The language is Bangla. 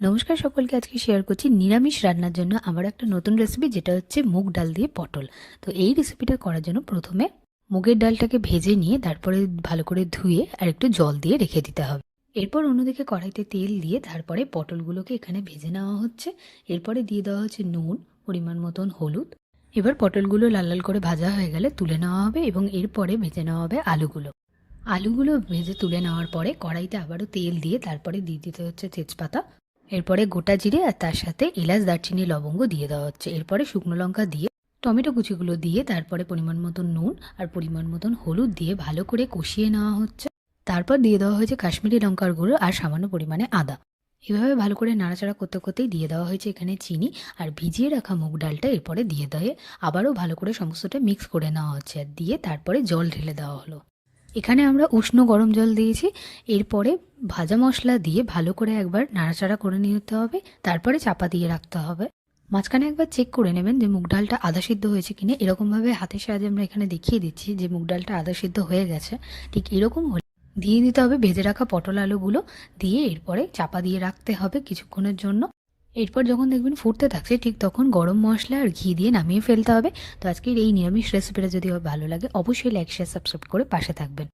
নমস্কার সকলকে, আজকে শেয়ার করছি নিরামিষ রান্নার জন্য আমার একটা নতুন রেসিপি যেটা হচ্ছে মুগ ডাল দিয়ে পটল। তো এই রেসিপিটা করার জন্য প্রথমে মুগের ডালটাকে ভেজে নিয়ে তারপরে ভালো করে ধুয়ে আর একটু জল দিয়ে রেখে দিতে হবে। এরপর অন্যদিকে কড়াইতে তেল দিয়ে তারপরে পটলগুলোকে এখানে ভেজে নেওয়া হচ্ছে। এরপরে দিয়ে দেওয়া হচ্ছে নুন, পরিমাণ মতন হলুদ। এবার পটলগুলো লাল লাল করে ভাজা হয়ে গেলে তুলে নেওয়া হবে এবং এরপরে ভেজে নেওয়া হবে আলুগুলো। আলুগুলো ভেজে তুলে নেওয়ার পরে কড়াইতে আবারও তেল দিয়ে তারপরে দিয়ে দিতে হচ্ছে তেজপাতা। এরপরে গোটা জিরে আর তার সাথে এলাচ, দারচিনি, লবঙ্গ দিয়ে দেওয়া হচ্ছে। এরপরে শুকনো লঙ্কা দিয়ে, টমেটো কুচিগুলো দিয়ে, তারপরে পরিমাণ মতন নুন আর পরিমাণ মতন হলুদ দিয়ে ভালো করে কষিয়ে নেওয়া হচ্ছে। তারপর দিয়ে দেওয়া হয়েছে কাশ্মীরি লঙ্কার গুঁড়ো আর সামান্য পরিমাণে আদা। এভাবে ভালো করে নাড়াচাড়া করতে করতেই দিয়ে দেওয়া হয়েছে এখানে চিনি আর ভিজিয়ে রাখা মুগ ডালটা এরপরে দিয়ে দেয় আবারও ভালো করে সমস্তটা মিক্স করে নেওয়া হচ্ছে। আর দিয়ে তারপরে জল ঢেলে দেওয়া হলো। এখানে আমরা উষ্ণ গরম জল দিয়েছি। এরপরে ভাজা মশলা দিয়ে ভালো করে একবার নাড়াচাড়া করে নিতে হবে। তারপরে চাপা দিয়ে রাখতে হবে। মাঝখানে একবার চেক করে নেবেন যে মুগ ডালটা আধা সিদ্ধ হয়েছে কিনা। এরকমভাবে হাতের সাহায্যে আমরা এখানে দেখিয়ে দিচ্ছি যে মুগ ডালটা আধা সিদ্ধ হয়ে গেছে। ঠিক এরকম হলে দিয়ে দিতে হবে ভেজে রাখা পটল আলুগুলো। দিয়ে এরপরে চাপা দিয়ে রাখতে হবে কিছুক্ষণের জন্য। এরপর যখন দেখবেন ফুটতে থাকছে, ঠিক তখন গরম মশলা আর ঘি দিয়ে নামিয়ে ফেলতে হবে। তো আজকের এই নিরামিষ রেসিপিটা যদি ভালো লাগে, অবশ্যই লাইক শেয়ার সাবস্ক্রাইব করে পাশে থাকবেন।